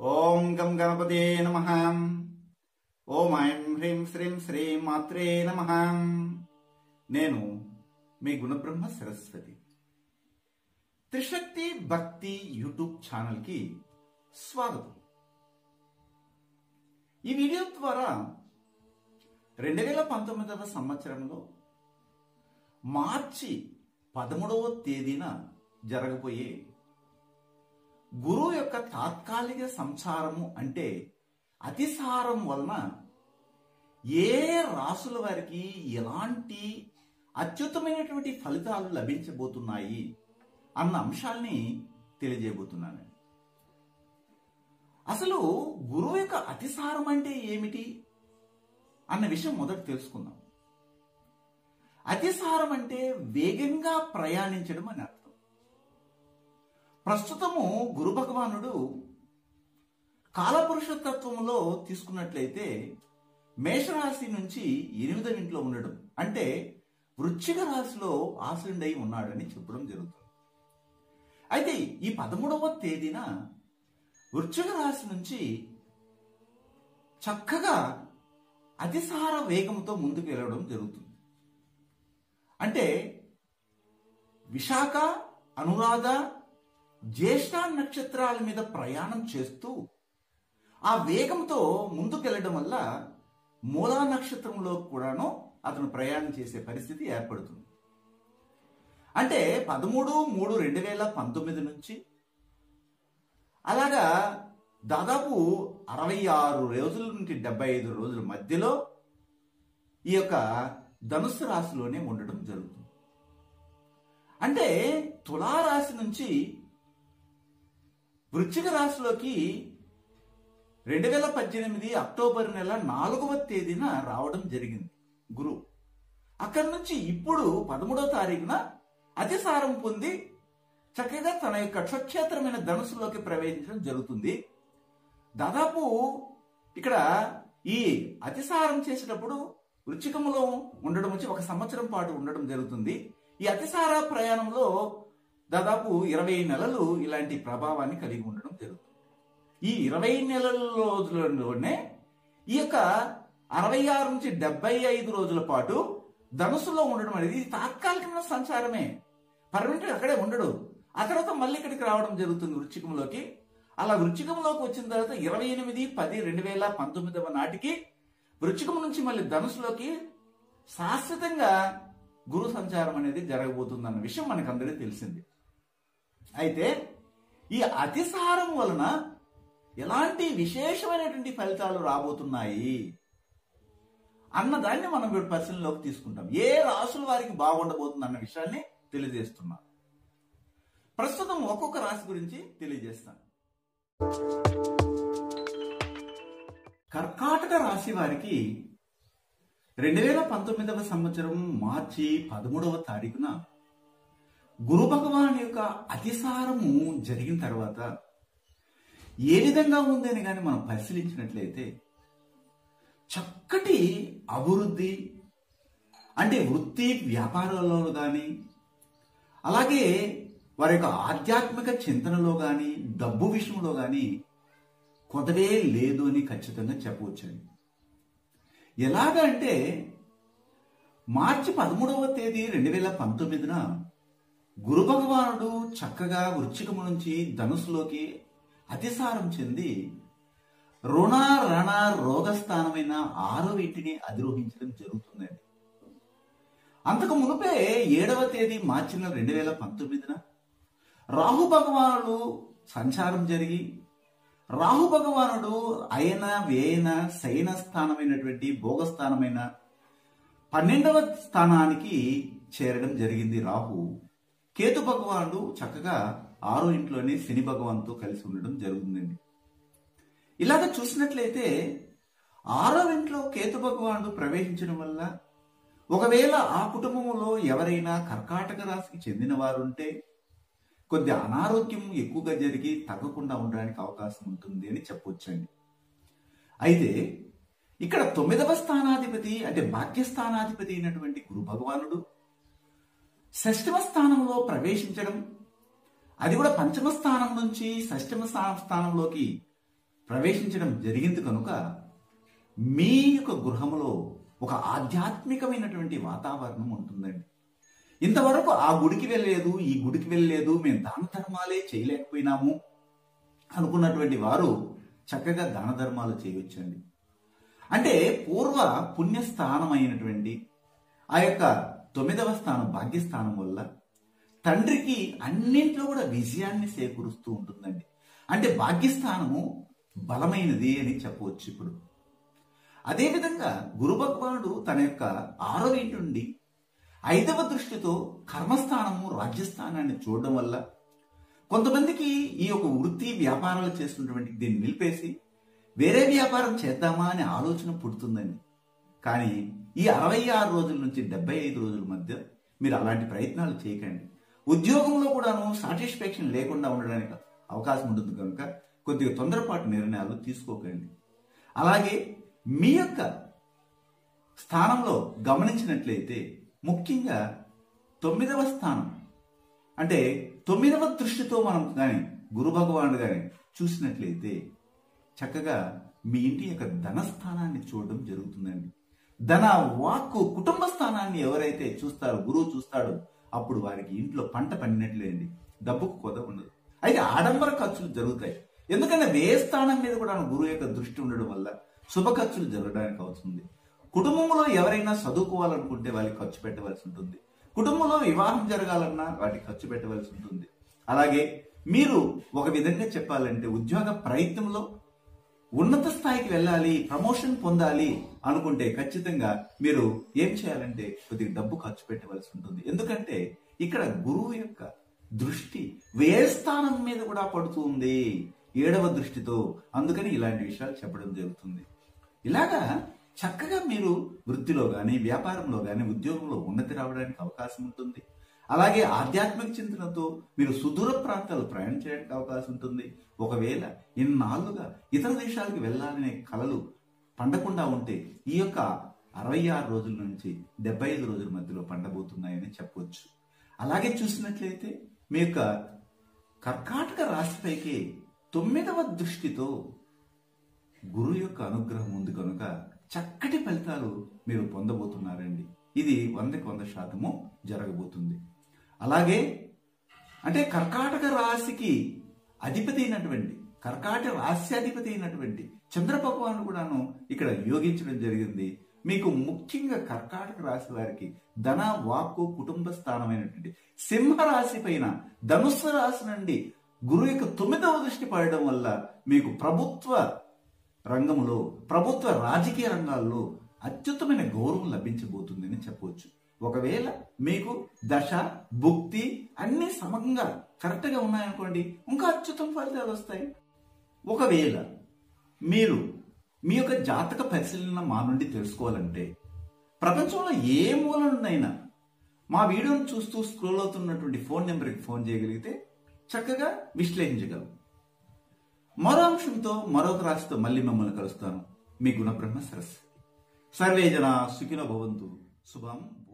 ఓం గం గణపతే నమ. ఓం ఐం హ్రీం శ్రీం శ్రీ మాత్రే నమ. నేను మీ గుణబ్రహ్మ సరస్వతి. త్రిశక్తి భక్తి యూట్యూబ్ ఛానల్కి స్వాగతం. ఈ వీడియో ద్వారా రెండు వేల పంతొమ్మిదవ సంవత్సరంలో మార్చి పదమూడవ తేదీన జరగబోయే గురువు యొక్క తాత్కాలిక సంసారము అంటే అతిసారం వలన ఏ రాసుల వారికి ఎలాంటి అత్యుత్తమైనటువంటి ఫలితాలు లభించబోతున్నాయి అన్న అంశాల్ని తెలియజేయబోతున్నాను. అసలు గురువు యొక్క అతిసారం అంటే ఏమిటి అన్న విషయం మొదట తెలుసుకుందాం. అతిసారం అంటే వేగంగా ప్రయాణించడం అని అర్థం ప్రస్తుతము గురు భగవానుడు కాలపురుషతత్వంలో తీసుకున్నట్లయితే మేషరాశి నుంచి ఎనిమిదవ ఇంట్లో ఉండడం అంటే వృశ్చిక రాశిలో ఆశ్రుడై ఉన్నాడని చెప్పడం జరుగుతుంది. అయితే ఈ పదమూడవ తేదీన వృశ్చిక రాశి నుంచి చక్కగా అతిసార వేగంతో ముందుకు వెళ్ళడం జరుగుతుంది. అంటే విశాఖ అనురాధ జ్యేష్ఠ నక్షత్రాల మీద ప్రయాణం చేస్తూ ఆ వేగంతో ముందుకెళ్ళడం వల్ల మూలా నక్షత్రంలో కూడాను అతను ప్రయాణం చేసే పరిస్థితి ఏర్పడుతుంది. అంటే పదమూడు మూడు రెండు వేల పంతొమ్మిది నుంచి అలాగా దాదాపు అరవై ఆరు రోజుల నుంచి డెబ్బై ఐదు రోజుల మధ్యలో ఈ యొక్క ధనుస్సు రాశిలోనే ఉండడం జరుగుతుంది. అంటే తులారాశి నుంచి వృశ్చిక రాశిలోకి రెండు వేల పద్దెనిమిది అక్టోబర్ నెల నాలుగవ తేదీన రావడం జరిగింది. గురువు అక్కడి నుంచి ఇప్పుడు పదమూడవ తారీఖున అతిసారం పొంది చక్కగా తన యొక్క స్వక్షేత్రమైన ధనుసులోకి ప్రవేశించడం జరుగుతుంది. దాదాపు ఇక్కడ ఈ అతిసారం చేసేటప్పుడు వృచ్చికంలో ఉండడం వచ్చి ఒక సంవత్సరం పాటు ఉండడం జరుగుతుంది. ఈ అతిసార ప్రయాణంలో దాదాపు ఇరవై నెలలు ఇలాంటి ప్రభావాన్ని కలిగి ఉండడం జరుగుతుంది. ఈ ఇరవై నెలల రోజులలోనే ఈ యొక్క అరవై ఆరు నుంచి డెబ్బై ఐదు రోజుల పాటు ధనుసులో ఉండడం అనేది తాత్కాలికమైన సంచారమే. పర్మనెంట్ అక్కడే ఉండడు. ఆ తర్వాత మళ్ళీ ఇక్కడికి రావడం జరుగుతుంది వృచ్చికంలోకి. అలా వృచ్చికంలోకి వచ్చిన తర్వాత ఇరవై ఎనిమిది పది రెండు వేల పంతొమ్మిదవ నాటికి వృచ్చికం నుంచి మళ్ళీ ధనుసులోకి శాశ్వతంగా గురు సంచారం అనేది జరగబోతుంది అన్న విషయం మనకు అందరికీ తెలిసింది. అయితే ఈ అతిసారం వలన ఎలాంటి విశేషమైనటువంటి ఫలితాలు రాబోతున్నాయి అన్నదాన్ని మనం ఇప్పుడు పరిశీలనలోకి తీసుకుంటాం. ఏ రాసుల వారికి బాగుండబోతుంది అన్న విషయాన్ని తెలియజేస్తున్నాం. ప్రస్తుతం ఒక్కొక్క రాశి గురించి తెలియజేస్తాను. కర్కాటక రాశి వారికి రెండు వేల పంతొమ్మిదవ సంవత్సరం మార్చి పదమూడవ తారీఖున గురు భగవాన్ యొక్క అతిసారము జరిగిన తర్వాత ఏ విధంగా ఉందని కానీ మనం పరిశీలించినట్లయితే చక్కటి అభివృద్ధి అంటే వృత్తి వ్యాపారాలలో కానీ అలాగే వారి యొక్క ఆధ్యాత్మిక చింతనలో కానీ డబ్బు విషయంలో కానీ కొదవే లేదు అని ఖచ్చితంగా చెప్పవచ్చండి. ఎలాగంటే మార్చి పదమూడవ తేదీ రెండు వేల పంతొమ్మిదిన గురు భగవానుడు చక్కగా వృచ్చికము నుంచి ధనుసులోకి అతిసారం చెంది రుణ రణ రోగస్థానమైన ఆరో ఇంటిని అధిరోహించడం జరుగుతుందండి. అంతకు మునిపే ఏడవ తేదీ మార్చి నెల రెండు వేల పంతొమ్మిదిన రాహు భగవానుడు సంచారం జరిగి రాహు భగవానుడు అయన వేయన శయన స్థానమైనటువంటి భోగస్థానమైన పన్నెండవ స్థానానికి చేరడం జరిగింది రాహు. కేతు భగవానుడు చక్కగా ఆరో ఇంట్లోనే శని భగవాన్తో కలిసి ఉండడం జరుగుతుందండి. ఇలాగ చూసినట్లయితే ఆరో ఇంట్లో కేతు భగవానుడు ప్రవేశించడం వల్ల ఒకవేళ ఆ కుటుంబంలో ఎవరైనా కర్కాటక రాశికి చెందిన వారు ఉంటే కొద్ది అనారోగ్యం ఎక్కువగా జరిగి తగ్గకుండా ఉండడానికి అవకాశం ఉంటుంది అని చెప్పొచ్చండి. అయితే ఇక్కడ తొమ్మిదవ స్థానాధిపతి అంటే భాగ్యస్థానాధిపతి అయినటువంటి గురు భగవానుడు షష్టమ స్థానంలో ప్రవేశించడం. అది కూడా పంచమ స్థానం నుంచి షష్టమ స్థానంలోకి ప్రవేశించడం జరిగింది కనుక మీ యొక్క గృహంలో ఒక ఆధ్యాత్మికమైనటువంటి వాతావరణం ఉంటుందండి. ఇంతవరకు ఆ గుడికి వెళ్ళలేదు ఈ గుడికి వెళ్ళలేదు మేము దాన ధర్మాలే చేయలేకపోయినాము అనుకున్నటువంటి వారు చక్కగా దాన ధర్మాలు చేయవచ్చండి. అంటే పూర్వ పుణ్యస్థానం అయినటువంటి ఆ యొక్క తొమ్మిదవ స్థానం భాగ్యస్థానం వల్ల తండ్రికి అన్నింట్లో కూడా విజయాన్ని సేకూరుస్తూ ఉంటుందండి. అంటే భాగ్యస్థానము బలమైనది అని చెప్పవచ్చు ఇప్పుడు. అదేవిధంగా గురు భగవానుడు తన యొక్క ఆరో ఇంటి నుండి ఐదవ దృష్టితో కర్మస్థానము రాజ్యస్థానాన్ని చూడడం వల్ల కొంతమందికి ఈ యొక్క వృత్తి వ్యాపారాలు చేస్తున్నటువంటి దీన్ని నిలిపేసి వేరే వ్యాపారం చేద్దామా అనే ఆలోచన పుడుతుందండి. కానీ ఈ అరవై ఆరు రోజుల నుంచి డెబ్బై ఐదు రోజుల మధ్య మీరు అలాంటి ప్రయత్నాలు చేయకండి. ఉద్యోగంలో కూడాను సాటిస్ఫాక్షన్ లేకుండా ఉండడానికి అవకాశం ఉంటుంది కనుక కొద్దిగా తొందరపాటు నిర్ణయాలు తీసుకోకండి. అలాగే మీ యొక్క స్థానంలో గమనించినట్లయితే ముఖ్యంగా తొమ్మిదవ స్థానం అంటే తొమ్మిదవ దృష్టితో మనం కానీ గురు భగవానుడు కానీ చూసినట్లయితే చక్కగా మీ ఇంటి యొక్క ధనస్థానాన్ని చూడడం జరుగుతుందండి. ధన వాక్కు కుటుంబ స్థానాన్ని ఎవరైతే చూస్తారో గురువు చూస్తాడో అప్పుడు వారికి ఇంట్లో పంట పండినట్లేండి. డబ్బుకు కొద ఉండదు. అయితే ఆడంబర ఖర్చులు జరుగుతాయి. ఎందుకంటే వే స్థానం మీద కూడా గురువు యొక్క దృష్టి ఉండడం వల్ల శుభ ఖర్చులు జరగడానికి అవుతుంది కుటుంబంలో ఎవరైనా చదువుకోవాలనుకుంటే వాళ్ళకి ఖర్చు పెట్టవలసి ఉంటుంది. కుటుంబంలో వివాహం జరగాలన్నా వాటికి ఖర్చు పెట్టవలసి ఉంటుంది. అలాగే మీరు ఒక విధంగా చెప్పాలంటే ఉద్యోగ ప్రయత్నంలో ఉన్నత స్థాయికి వెళ్ళాలి ప్రమోషన్ పొందాలి అనుకుంటే ఖచ్చితంగా మీరు ఏం చేయాలంటే కొద్దిగా డబ్బు ఖర్చు పెట్టవలసి ఉంటుంది. ఎందుకంటే ఇక్కడ గురువు యొక్క దృష్టి వ్యయ స్థానం మీద కూడా పడుతుంది ఏడవ దృష్టితో అందుకని ఇలాంటి విషయాలు చెప్పడం జరుగుతుంది. ఇలాగా చక్కగా మీరు వృత్తిలో కానీ వ్యాపారంలో కానీ ఉద్యోగంలో ఉన్నతి రావడానికి అవకాశం ఉంటుంది. అలాగే ఆధ్యాత్మిక చింతనతో మీరు సుదూర ప్రాంతాలు ప్రయాణం చేయడానికి అవకాశం ఉంటుంది. ఒకవేళ ఇన్నాళ్ళుగా ఇతర దేశాలకు వెళ్ళాలనే కలలు పండకుండా ఉంటే ఈ యొక్క అరవై ఆరు రోజుల నుంచి డెబ్బై ఐదు రోజుల మధ్యలో పండబోతున్నాయని చెప్పవచ్చు అలాగే చూసినట్లయితే మీ యొక్క కర్కాటక రాశిపైకి తొమ్మిదవ దృష్టితో గురు యొక్క అనుగ్రహం ఉంది కనుక చక్కటి ఫలితాలు మీరు పొందబోతున్నారండి. ఇది వందకి వంద శాతము జరగబోతుంది. అలాగే అంటే కర్కాటక రాశికి అధిపతి అయినటువంటి కర్కాటక రాశ్యాధిపతి అయినటువంటి చంద్ర భగవాను కూడాను ఇక్కడ యోగించడం జరిగింది. మీకు ముఖ్యంగా కర్కాటక రాశి వారికి ధన వాక్కు కుటుంబ స్థానమైనటువంటి సింహ రాశి పైన ధనుస్సు రాశి నుండి గురువు యొక్క తొమ్మిదవ దృష్టి పడడం వల్ల మీకు ప్రభుత్వ రంగంలో ప్రభుత్వ రాజకీయ రంగాల్లో అత్యుత్తమైన గౌరవం లభించబోతుందని చెప్పవచ్చు. ఒకవేళ మీకు దశ భుక్తి అన్ని సమంగా కరెక్ట్గా ఉన్నాయనుకోండి ఇంకా అత్యుత్తమ ఫలితాలు వస్తాయి. ఒకవేళ మీరు మీ యొక్క జాతక పరిశీలన మా నుండి తెలుసుకోవాలంటే ప్రపంచంలో ఏ మూల నుండైనా మా వీడియోను చూస్తూ స్క్రోల్ అవుతున్నటువంటి ఫోన్ నెంబర్కి ఫోన్ చేయగలిగితే చక్కగా విశ్లేషించగలం. మరో అంశంతో మరొక రాశితో మళ్ళీ మిమ్మల్ని కలుస్తాను. మీ గుణబ్రహ్మ సరస్వతి. సర్వే జన సుఖినో భవంతు. శుభం.